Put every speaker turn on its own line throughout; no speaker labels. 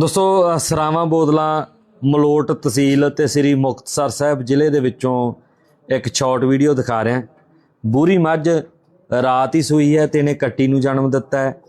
ਦੋਸਤੋ ਸਰਾਵਾਂ ਬੋਦਲਾਂ, ਮਲੋਟ ਤਹਿਸੀਲ ਤੇ ਸ੍ਰੀ ਮੁਕਤਸਰ ਸਾਹਿਬ ਜ਼ਿਲ੍ਹੇ ਦੇ ਵਿੱਚੋਂ ਇੱਕ ਸ਼ਾਰਟ ਵੀਡੀਓ ਦਿਖਾ ਰਿਹਾ ਬੂਰੀ ਮੱਝ ਰਾਤ ਹੀ ਸੂਈ ਹੈ ਤੇ ਇਹਨੇ ਕੱਟੀ ਨੂੰ ਜਨਮ ਦਿੱਤਾ ਹੈ।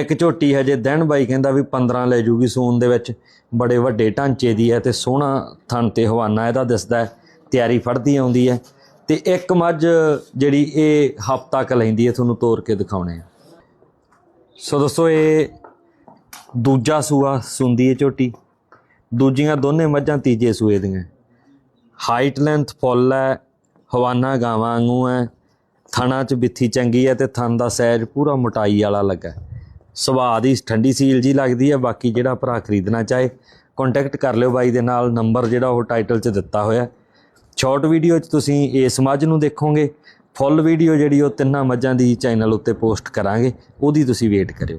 ਇੱਕ ਝੋਟੀ ਹਜੇ ਦਿਨ ਬਾਈ ਕਹਿੰਦਾ ਵੀ 15 ਲੈ ਜੂਗੀ ਸੂਨ ਦੇ ਵਿੱਚ। ਬੜੇ ਵੱਡੇ ਢਾਂਚੇ ਦੀ ਹੈ ਤੇ ਸੋਹਣਾ ਥਣ ਤੇ ਹਵਾਨਾ ਇਹਦਾ ਦਿਸਦਾ ਹੈ। ਤਿਆਰੀ ਫੜਦੀ ਆਉਂਦੀ ਹੈ ਤੇ ਇੱਕ ਮੱਝ ਜਿਹੜੀ ਇਹ ਹਫਤਾ ਕ ਲੈਂਦੀ ਹੈ, ਤੁਹਾਨੂੰ ਤੋਰ ਕੇ ਦਿਖਾਉਣੇ ਆ। ਸੋ ਦੋਸਤੋ, ਇਹ ਦੂਜਾ ਸੂਆ ਸੁੰਦੀ ਹੈ ਝੋਟੀ। ਦੂਜੀਆਂ ਦੋਨੇ ਮੱਝਾਂ ਤੀਜੇ ਸੂਏ ਦੀਆਂ। ਹਾਈਟ ਲੈਂਥ ਫੁੱਲ ਹੈ ਹਵਾਨਾ ਗਾਵਾਂ ਵਾਂਗੂ ਹੈ ਥਣਾ ਚ ਬਿੱਥੀ ਚੰਗੀ ਹੈ ਤੇ ਥਣ ਦਾ ਸਾਈਜ਼ ਪੂਰਾ ਮੋਟਾਈ ਵਾਲਾ ਲੱਗਾ ਸੁਭਾਅ ਦੀ ਠੰਡੀ ਸੀਲ ਜੀ ਲੱਗਦੀ ਹੈ ਬਾਕੀ ਜਿਹੜਾ ਭਰਾ ਖਰੀਦਣਾ ਚਾਹੇ ਕੰਟੈਕਟ ਕਰ ਲਿਓ ਬਾਈ ਦੇ ਨਾਲ, ਨੰਬਰ ਜਿਹੜਾ ਉਹ ਟਾਈਟਲ 'ਚ ਦਿੱਤਾ ਹੋਇਆ। ਸ਼ਾਰਟ ਵੀਡੀਓ 'ਚ ਤੁਸੀਂ ਇਸ ਮੱਝ ਨੂੰ ਦੇਖੋਗੇ, ਫੁੱਲ ਵੀਡੀਓ ਜਿਹੜੀ ਉਹ ਤਿੰਨਾਂ ਮੱਝਾਂ ਦੀ ਚੈਨਲ ਉੱਤੇ ਪੋਸਟ ਕਰਾਂਗੇ, ਉਹਦੀ ਤੁਸੀਂ ਵੇਟ ਕਰਿਓ।